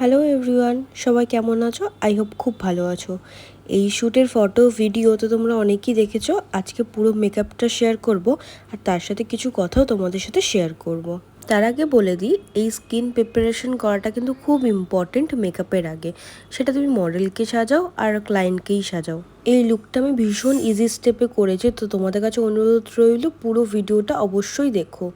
Hello everyone সবাই কেমন আছো? আই হোপ খুব ভালো আছো। এই শ্যুটের ফটো ভিডিও তো তোমরা অনেকেই দেখেছ। আজকে পুরো মেকআপটা শেয়ার করব আর তার সাথে কিছু কথাও তোমাদের সাথে শেয়ার করব। তার আগে বলে দিই, এই স্কিন প্রিপারেশন করাটা কিন্তু খুব ইম্পর্টেন্ট মেকআপের আগে। সেটা তুমি মডেলকে সাজাও আর ক্লায়েন্টকেই সাজাও। এই লুকটা আমি ভীষণ ইজি স্টেপে করেছি, তো তোমাদের কাছে অনুরোধ রইল পুরো ভিডিওটা অবশ্যই দেখো।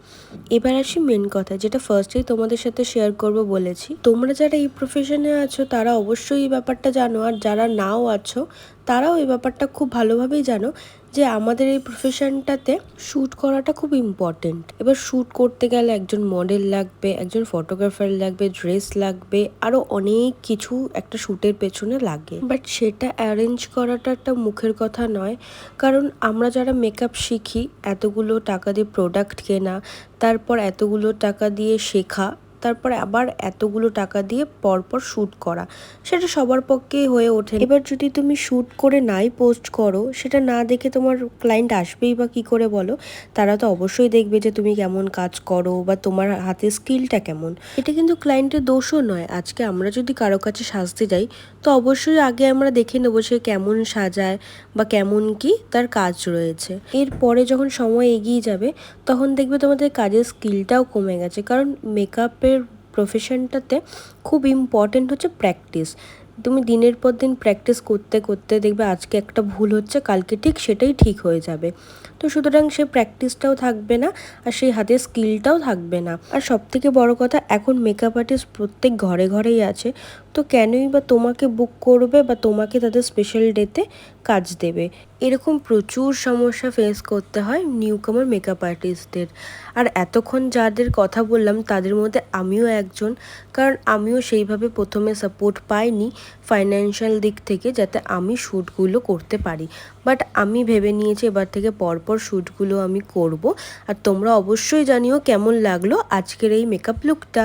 এবার আসি মেন কথা যেটা ফার্স্টেই তোমাদের সাথে শেয়ার করব বলেছি। তোমরা যারা এই প্রফেশনে আছো, তারা অবশ্যই এই ব্যাপারটা জানো, আর যারা নাও আছো, তারাও এই ব্যাপারটা খুব ভালোভাবেই জানো যে আমাদের এই প্রফেশনটাতে শ্যুট করাটা খুব ইম্পর্টেন্ট এবার শ্যুট করতে গেলে একজন মডেল লাগবে, একজন ফটোগ্রাফার লাগবে ড্রেস লাগবে আরও অনেক কিছু একটা শ্যুটের পেছনে লাগে। বাট সেটা অ্যারেঞ্জ করাটা একটা মুখের কথা নয়। কারণ আমরা যারা মেকআপ শিখি, এতগুলো টাকা দিয়ে প্রোডাক্ট কেনা, তারপর এতগুলো টাকা দিয়ে শেখা তারপরে আবার এতগুলো টাকা দিয়ে পরপর শ্যুট করা। সেটা সবার পক্ষেই হয়ে ওঠে এবার যদি তুমি শ্যুট করে নাই পোস্ট করো, সেটা না দেখে তোমার ক্লায়েন্ট আসবেই বা কী করে বলো? তারা তো অবশ্যই দেখবে যে তুমি কেমন কাজ করো বা তোমার হাতে স্কিলটা কেমন। এটা কিন্তু ক্লায়েন্টের দোষও নয়। আজকে আমরা যদি কারও কাছে সাজতে যাই, তো অবশ্যই আগে আমরা দেখে নেব সে কেমন সাজায় বা কেমন কি তার কাজ রয়েছে। এরপরে যখন সময় এগিয়ে যাবে, তখন দেখবে তোমাদের কাজের স্কিলটাও কমে গেছে। কারণ মেকআপের প্রফেশনটাতে খুব ইম্পর্টেন্ট হচ্ছে প্র্যাকটিস তুমি দিনের পর দিন প্র্যাকটিস করতে করতে দেখবে আজকে একটা ভুল হচ্ছে, কালকে ঠিক সেটাই ঠিক হয়ে যাবে। তো সুতরাং সে প্র্যাকটিসটাও থাকবে না, আর সেই হাতের স্কিলটাও থাকবে না। আর সব থেকে বড় কথা, এখন মেকআপ আর্টিস্ট প্রত্যেক ঘরে ঘরেই আছে। তো কেনই বা তোমাকে বুক করবে বা তোমাকে তাদের স্পেশাল ডেতে কাজ দেবে? এরকম প্রচুর সমস্যা ফেস করতে হয় নিউ কামার মেকআপ আর্টিস্টদের আর এতক্ষণ যাদের কথা বললাম, তাদের মধ্যে আমিও একজন। কারণ আমিও সেইভাবে প্রথমে সাপোর্ট পাইনি। ফাইন্যান্সিয়াল দিক থেকে যাতে আমি শ্যুটগুলো করতে পারি। বাট আমি ভেবে নিয়েছি এবার থেকে পরপর শ্যুটগুলো আমি করব। আর তোমরা অবশ্যই জানিও কেমন লাগল আজকের এই মেকআপ লুকটা